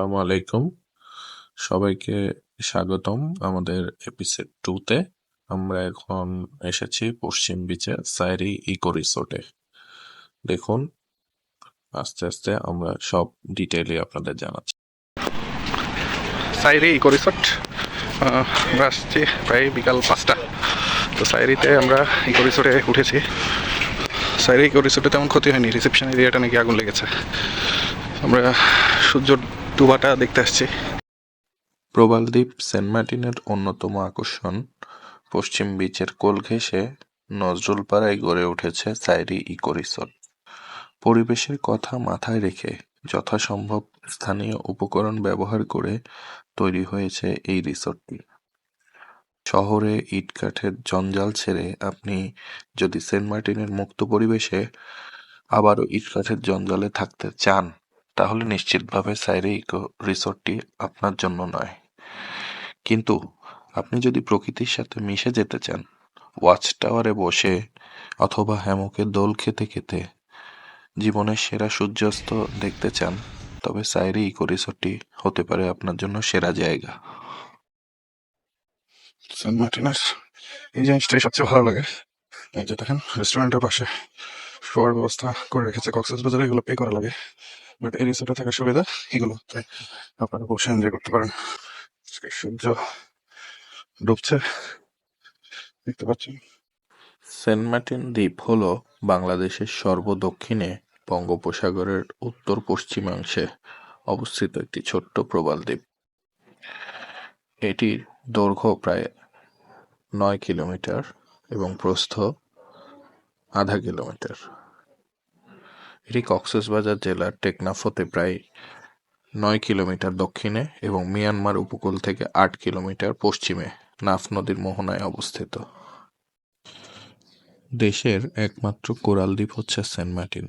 আসসালামু আলাইকুম। সবাইকে স্বাগতম আমাদের এপিসোড টুতে আমরা এখন এসেছি পশ্চিম বিচে সাইরি ইকো রিসোর্টে দেখুন, আস্তে আস্তে আমরা সব ডিটেইলে আপনাদের জানাচ্ছি। সাইরি ইকো রিসোর্ট আমরা আসছি প্রায় বিকাল পাঁচটা। তো সাইরিতে আমরা ইকো রিসোর্টে উঠেছি। সাইরি ইকো রিসোর্টে তেমন ক্ষতি হয়নি রিসেপশন এরিয়াটা নাকি আগুন লেগেছে। আমরা সূর্য ডুবাটা দেখতে আসছি। প্রবালদ্বীপ সেন্ট মার্টিনের অন্যতম আকর্ষণ, পশ্চিম বিচের কোল ঘেঁষে নজরুলপাড়ায় গড়ে উঠেছে সাইরি ইকো রিসোর্ট। পরিবেশের কথা মাথায় রেখে যথাসম্ভব স্থানীয় উপকরণ ব্যবহার করে তৈরি হয়েছে এই রিসোর্টটি। শহরে ইটকাঠের জঞ্জাল ছেড়ে আপনি যদি সেন্ট মার্টিনের মুক্ত পরিবেশে আবারও ইটকাঠের জঞ্জালে থাকতে চান তাহলে নিশ্চিতভাবে সাইরে ইকো রিসোর্টটি আপনার জন্য নয়। কিন্তু আপনি যদি প্রকৃতির সাথে মিশে যেতে চান, ওয়াচ টাওয়ারে বসে অথবা হ্যামকে দোল খেতে খেতে জীবনের সেরা সূর্যাস্ত দেখতে চান, তবে সাইরি ইকো রিসোর্টটি হতে পারে আপনার জন্য সেরা জায়গা। সেন্ট মার্টিনের এই জিনিসটাই সবচেয়ে ভালো লাগে। এই যে দেখেন রেস্টুরেন্টের পাশে শোয়ার ব্যবস্থা করে রেখেছে কক্সেস বাজারে এগুলো পে করা লাগে। বাট থাকার সুবিধা এগুলো আপনারা এনজয় করতে পারেন সূর্য ডুবছে দেখতে পাচ্ছেন সেন্ট মার্টিন দ্বীপ হল বাংলাদেশের সর্বদক্ষিণে বঙ্গোপসাগরের উত্তর পশ্চিমাংশে অবস্থিত একটি ছোট্ট প্রবাল দ্বীপ। এটির দৈর্ঘ্য প্রায় নয় কিলোমিটার এবং প্রস্থ আধা কিলোমিটার। এটি কক্সবাজার জেলার টেকনাফ হতে প্রায় নয় কিলোমিটার দক্ষিণে এবং মিয়ানমার উপকূল থেকে আট কিলোমিটার পশ্চিমে নাফ নদীর মোহনায় অবস্থিত। দেশের একমাত্র কোরাল দ্বীপ হচ্ছে সেন্ট মার্টিন।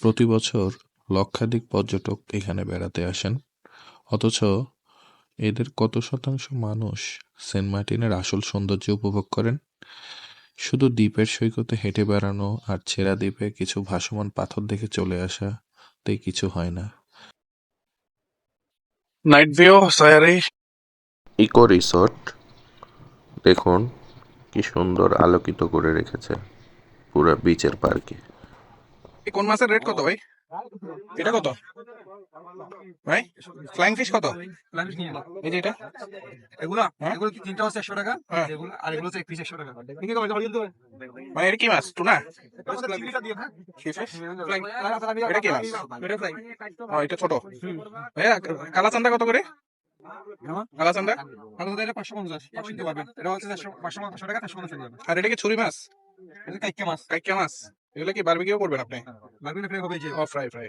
প্রতি বছর লক্ষাধিক পর্যটক এখানে বেড়াতে আসেন, অথচ এদের কত শতাংশ মানুষ সেন্ট মার্টিনের আসল সৌন্দর্য উপভোগ করেন? শুধু দ্বীপের সৈকতে হেঁটে বেড়ানো আর ছেঁড়া দ্বীপে কিছু ভাসমান পাথর দেখে চলে আসা তাই কিছু হয় না। Night view Sayari eco resort দেখুন কি সুন্দর আলোকিত করে রেখেছে পুরো বিচের পার্কে কোন মাছের রেট কত ভাই? এটা কত? ভাই ফ্লাইং ফিশ কত? এই যে এটা? এগুলা? হ্যাঁ? এগুলো কি তিনটা হচ্ছে একশো টাকা? হ্যাঁ। এগুলো আর এগুলো হচ্ছে এক পিস একশো টাকা। মানে এটা কি মাছ? টুনা? এটা কি মাছ? এটা ছোট। ভাইয়া কালা চান্দা কত করে? কালা চান্দা? পাঁচশো পঞ্চাশ। পাঁচশো দিতে পারবেন এটা হচ্ছে পাঁচশো পাঁচশো টাকা চারশো পঞ্চাশ আর এটা কি ছুরি মাছ? এটা কাইকে মাছ? কাইকা মাছ। এগুলো কি বারবিকিউ করবেন আপনি? বারবিন ফ্রাই হবে যে। ও ফ্রাই ফ্রাই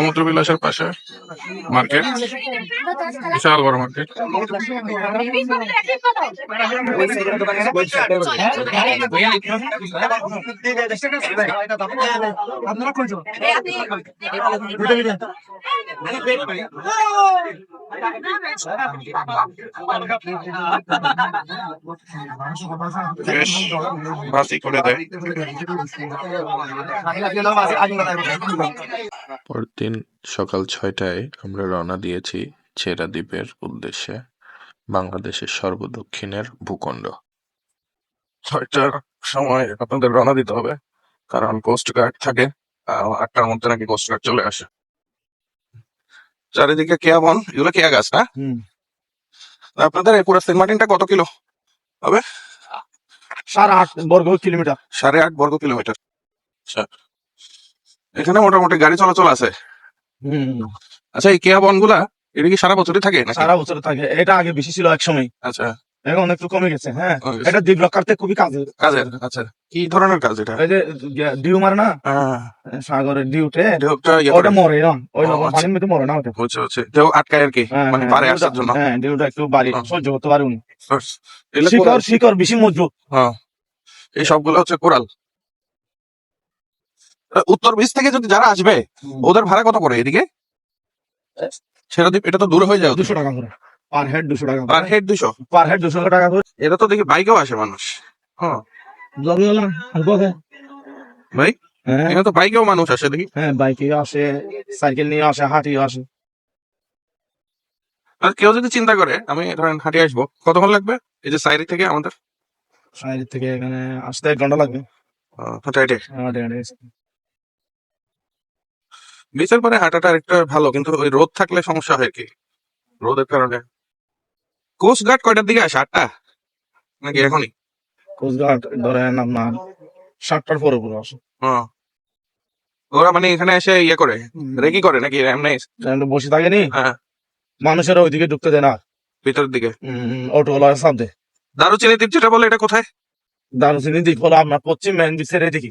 সমুদ্র বিলাসের পাশে মার্কেট। বিশাল বড় মার্কেট। ভাসি করে দেয়। দিন সকাল ছয়টায় আমরা রওনা দিয়েছি ছেড়া দ্বীপের উদ্দেশ্যে বাংলাদেশের সর্বদক্ষিণের ভূখণ্ড। ছয়টার সময় আপনাদের রওনা দিতে হবে কারণ কোস্ট গার্ড থাকে আটটার মধ্যে নাকি কোস্ট গার্ড চলে আসে। চারিদিকে কেয়া বন? এগুলো কেয়া গাছ না? আপনাদের এই পুরো সেন্ট মার্টিনটা কত কিলো হবে? সাড়ে আট বর্গ কিলোমিটার। সাড়ে আট বর্গ কিলোমিটার। আচ্ছা। এখানে মোটামুটি গাড়ি চলাচল আছে। আচ্ছা এই কেয়া বনগুলা এটা কি সারা বছরই থাকে নাকি? সারা বছর থাকে। এটা আগে বেশি ছিল এক সময় আচ্ছা। এখন একটু কমে গেছে হ্যাঁ। এটা দ্বীপ রক্ষার্থে খুবই কাজে। কাজের আচ্ছা। কি ধরনের কাজ এটা? এই যে ডিউ মারে না? আহ, সাগরের ডিউটে ঢেউটা ইয়ে করে। ওটা মরে না ওই ও, আচ্ছা। পানির মধ্যে মরে না ওটা। হচ্ছে হচ্ছে ঢেউ আটকায় আর কি হ্যাঁ, মানে হ্যাঁ, পারে ডিউটা- আসার জন্য। হ্যাঁ ডিউটা একটু বাড়ি। সহ্য করতে পারে উনি। এগুলো শিকড় কোরাল। শিকড় বেশি মজবুত হ্যাঁ এই সবগুলো হচ্ছে কোরাল? উত্তর বিচ থেকে যদি যারা আসবে ওদের ভাড়া কত করে এদিকে? সেটা এটা তো দূরে হয়ে যায় দুশো টাকা করে। পার হেড দুশো টাকা পার হেড দুশো? পার হেড দুশো টাকা করে। এটা তো দেখি বাইকেও আসে মানুষ। হ্যাঁ। ভাই? হ্যাঁ। এখানে তো বাইকেও মানুষ আসে দেখি। হ্যাঁ বাইকে আসে সাইকেল নিয়ে আসে হাঁটিয়ে আসে। আর কেউ যদি চিন্তা করে আমি ধরেন হাঁটে আসব কতক্ষণ লাগবে? এই যে সাইরি থেকে আমাদের? সাইড থেকে এখানে আসতে এক ঘণ্টা লাগবে। আহ, হাঁটে বিচের পরে হাঁটাটা একটা ভালো কিন্তু ওই রোদ থাকলে সমস্যা হয় কি? রোদের কারণে। কোস্ট গার্ড কয়টার দিকে আসে? আটটা? নাকি এখনই? কোচঘাট ধরেন আপনার সাতটার পরে পরে আসে। হ্যাঁ ওরা মানে এখানে এসে ইয়ে করে? রেকি করে নাকি? এমনি বসে থাকেনি? হ্যাঁ। মানুষের ওইদিকে ঢুকতে দেয় না। ভিতরের দিকে? অটোওয়ালা চাপ দেয় দারুচিনি দ্বীপ যেটা বলে এটা কোথায়? দারুচিনি দ্বীপ হলো আপনার পশ্চিম ম্যান বিচের এদিকে।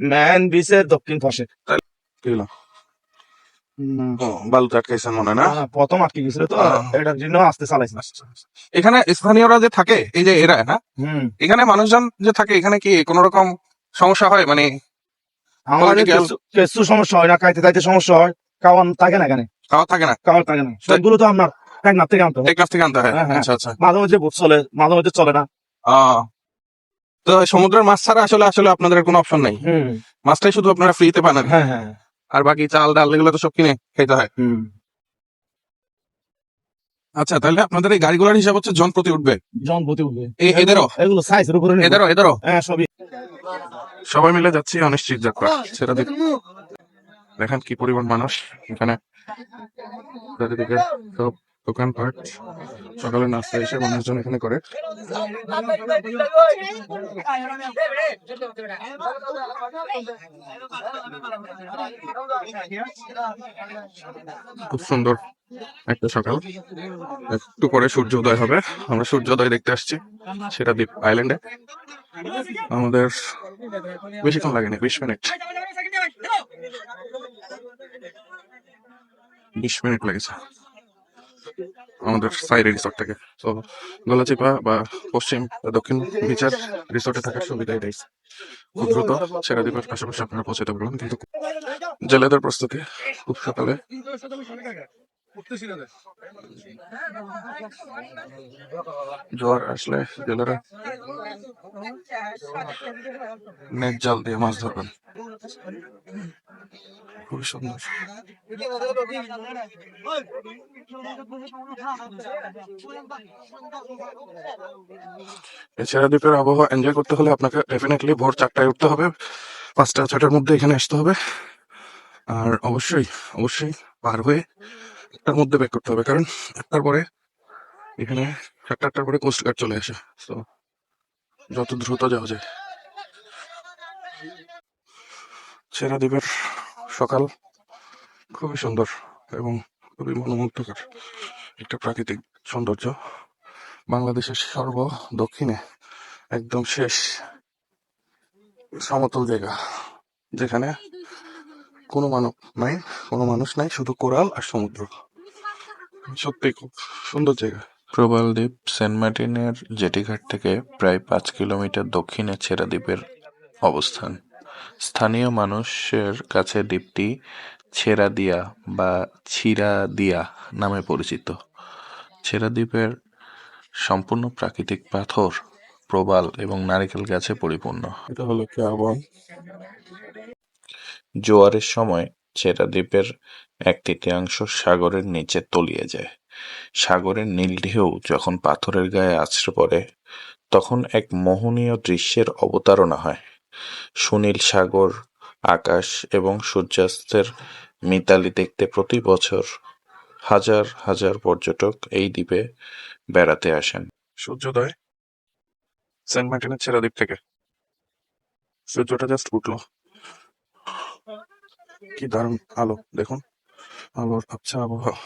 ম্যান বিচের দক্ষিণ পাশে। বালুতে মনে না? প্রথম আটকে গেছিল তো এটার জন্য আসতে চালাইছে। এখানে স্থানীয়রা যে থাকে এই যে এরা না? হুম। এখানে মানুষজন যে থাকে এখানে কি কোন রকম সমস্যা হয়? মানে আমাদের কিছু কিছু সমস্যা হয় না খাইতে খাইতে সমস্যা হয় খাওয়ান থাকে না এখানে? খাওয়া থাকে না? থাকে না। সবগুলো তো আপনার টেকনাফ থেকে আনতে হয়। টেকনাফ থেকে আনতে হয়? হ্যাঁ, হ্যাঁ। আচ্ছা আচ্ছা। মাঝে মাঝে চলে মাঝে মাঝে চলে না। তো সমুদ্রের মাছ ছাড়া আসলে আসলে আপনাদের কোনো অপশন নাই? মাছটাই শুধু আপনারা ফ্রিতে পান হ্যাঁ হ্যাঁ। আর বাকি চাল ডাল এগুলো তো সব কিনে খেতে হয়। আচ্ছা তাহলে আপনাদের এই গাড়িগুলোর হিসাব হচ্ছে জন প্রতি উঠবে? জন প্রতি উঠবে। এই এদেরও? এগুলো সাইজের উপরে। এদেরও এদেরও? হ্যাঁ সবই। সবাই মিলে যাচ্ছি অনিশ্চিত যাত্রা। সেটা দেখুন দেখেন কি পরিমাণ মানুষ এখানে। চারিদিকে সব দোকানপাট সকালে নাস্তা এসে মানুষজন এখানে করে। খুব সুন্দর একটা সকাল। একটু পরে সূর্য উদয় হবে। আমরা সূর্যোদয় দেখতে আসছি সেটা দ্বীপ আইল্যান্ডে। আমাদের বেশিক্ষণ লাগেনি, বিশ মিনিট। বিশ মিনিট লেগেছে। আমাদের সাইড রিসোর্ট থেকে। তো গলাচিপা বা পশ্চিম দক্ষিণ বিচার রিসোর্টে থাকার সুবিধা এটাই খুব দ্রুত সেরা দ্বীপের পাশাপাশি আপনারা পৌঁছাতে পারবেন। কিন্তু জেলেদের প্রস্তুতি খুব সকালে। জোয়ার আসলে জেলেরা নেট জাল দিয়ে মাছ ধরবেন। খুবই সুন্দর। এছাড়া দ্বীপের আবহাওয়া এনজয় করতে হলে আপনাকে ডেফিনেটলি ভোর চারটায় উঠতে হবে। পাঁচটা ছটার মধ্যে এখানে আসতে হবে। আর অবশ্যই অবশ্যই পার হয়ে একটার মধ্যে ব্যাক করতে হবে, কারণ একটার পরে এখানে সাতটা আটটার পরে কোস্ট গার্ড চলে আসে। তো যত দ্রুত যাওয়া যায়। সেরা দ্বীপের সকাল খুবই সুন্দর এবং খুবই মনোমুগ্ধকর একটা প্রাকৃতিক সৌন্দর্য। বাংলাদেশের সর্ব দক্ষিণে একদম শেষ সমতল জায়গা, যেখানে কোনো মানব নাই কোনো মানুষ নাই শুধু কোরাল আর সমুদ্র। সত্যি খুব সুন্দর জায়গা। প্রবাল দ্বীপ সেন্ট মার্টিনের জেটিঘাট থেকে প্রায় পাঁচ কিলোমিটার দক্ষিণে ছেড়া দ্বীপের অবস্থান। স্থানীয় মানুষের কাছে দ্বীপটি ছেড়া দিয়া বা ছিরা দিয়া নামে পরিচিত। ছেড়া দ্বীপের সম্পূর্ণ প্রাকৃতিক পাথর প্রবাল এবং নারিকেল গাছে পরিপূর্ণ। এটা হলো কি জোয়ারের সময় ছেড়া দ্বীপের এক তৃতীয়াংশ সাগরের নিচে তলিয়ে যায়। সাগরের নীল ঢেউ যখন পাথরের গায়ে আছড়ে পড়ে, তখন এক মোহনীয় দৃশ্যের অবতারণা হয়। সুনীল সাগর, আকাশ এবং সূর্যাস্তের মিতালি দেখতে প্রতি বছর হাজার হাজার পর্যটক এই দ্বীপে বেড়াতে আসেন। সূর্যোদয়? সেন্ট মার্টিনের ছেড়া দ্বীপ থেকে। সূর্যটা জাস্ট উঠল। কি দারুণ আলো, দেখুন। আলোর আচ্ছা আবহাওয়া।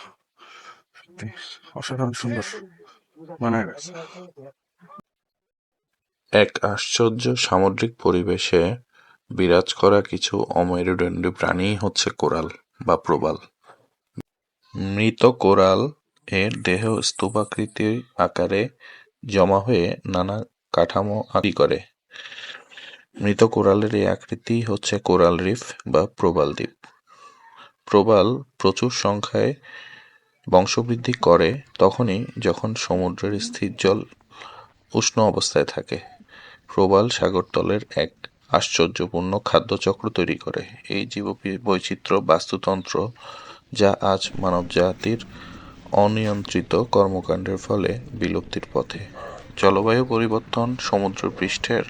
সত্যি, অসাধারণ সুন্দর। মানে এক আশ্চর্য সামুদ্রিক পরিবেশে বিরাজ করা কিছু অমেরুদণ্ডী প্রাণী হচ্ছে কোরাল বা প্রবাল। মৃত কোরাল এর দেহ স্তূপাকৃতির আকারে জমা হয়ে নানা কাঠামো আঁকি করে। মৃত কোরালের এই আকৃতি হচ্ছে কোরাল রিফ বা প্রবাল দ্বীপ। প্রবাল প্রচুর সংখ্যায় বংশবৃদ্ধি করে তখনই যখন সমুদ্রের স্থির জল উষ্ণ অবস্থায় থাকে, প্রবাল সাগরতলের এক আশ্চর্যপূর্ণ খাদ্যচক্র তৈরি করে। এই জীব বৈচিত্র্য বাস্তুতন্ত্র যা আজ মানবজাতির অনিয়ন্ত্রিত কর্মকাণ্ডের ফলে বিলুপ্তির পথে। জলবায়ু পরিবর্তন সমুদ্র পৃষ্ঠের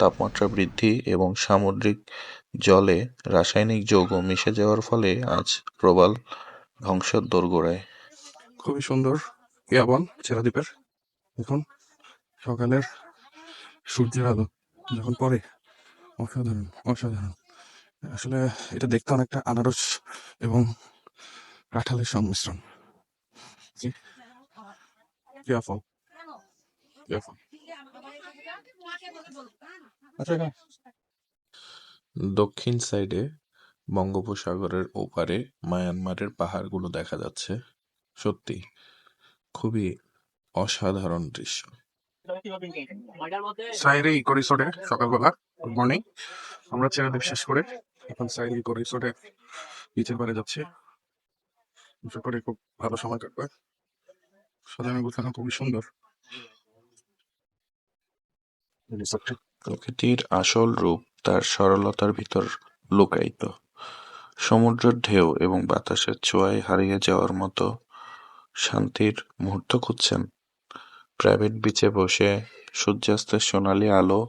তাপমাত্রা বৃদ্ধি এবং সামুদ্রিক জলে রাসায়নিক যৌগ মিশে যাওয়ার ফলে আজ প্রবাল ধ্বংসের দোরগোড়ায় খুবই সুন্দর ইয়াবন চেরাদ্বীপের। দেখুন, সকালের সূর্যের আলো, যখন পরে অসাধারণ অসাধারণ। আসলে এটা দেখতে অনেকটা আনারস এবং কাঁঠালের সংমিশ্রণ। এখানে দক্ষিণ সাইডে বঙ্গোপসাগরের ওপারে মায়ানমারের পাহাড়গুলো দেখা যাচ্ছে। সত্যি খুবই অসাধারণ দৃশ্য। সাইরে ইকো রিসোর্টে সকালবেলা গুড মর্নিং। আমরা চেরাদ্বীপ শেষ করে এখন সাইরে ইকো রিসোর্টে বিচের পাড়ে যাচ্ছি। আশা করি খুব ভালো সময় কাটবে। সাজানো গোছানো খুবই সুন্দর। রিসোর্টটি প্রকৃতির আসল রূপ তার সরলতার ভিতর লুকায়িত। সমুদ্রের ঢেউ এবং বাতাসের ছোঁয়ায় হারিয়ে যাওয়ার মতো শান্তির মুহূর্ত খুঁজছেন। প্রাইভেট বিচে বসে সূর্যাস্তের সোনালি আলো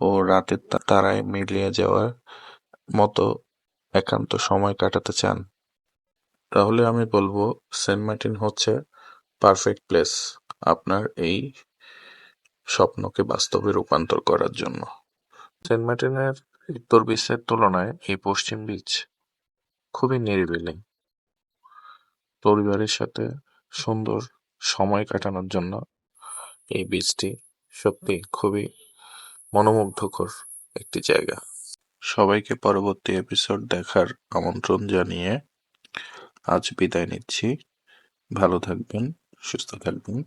ও রাতের তারায় মিলিয়ে যাওয়ার মতো একান্ত সময় কাটাতে চান। তাহলে আমি বলব সেন্ট মার্টিন হচ্ছে পারফেক্ট প্লেস। আপনার এই স্বপ্নকে বাস্তবে রূপান্তর করার জন্য। সেন্ট মার্টিনের উত্তর বিচের তুলনায় এই পশ্চিম বিচ খুবই নিরিবিলি। পরিবারের সাথে সুন্দর সময় কাটানোর জন্য এই বিচটি সত্যি খুবই মনোমুগ্ধকর একটি জায়গা। সবাইকে পরবর্তী এপিসোড দেখার আমন্ত্রণ জানিয়ে আজ বিদায় নিচ্ছি। ভালো থাকবেন, সুস্থ থাকবেন।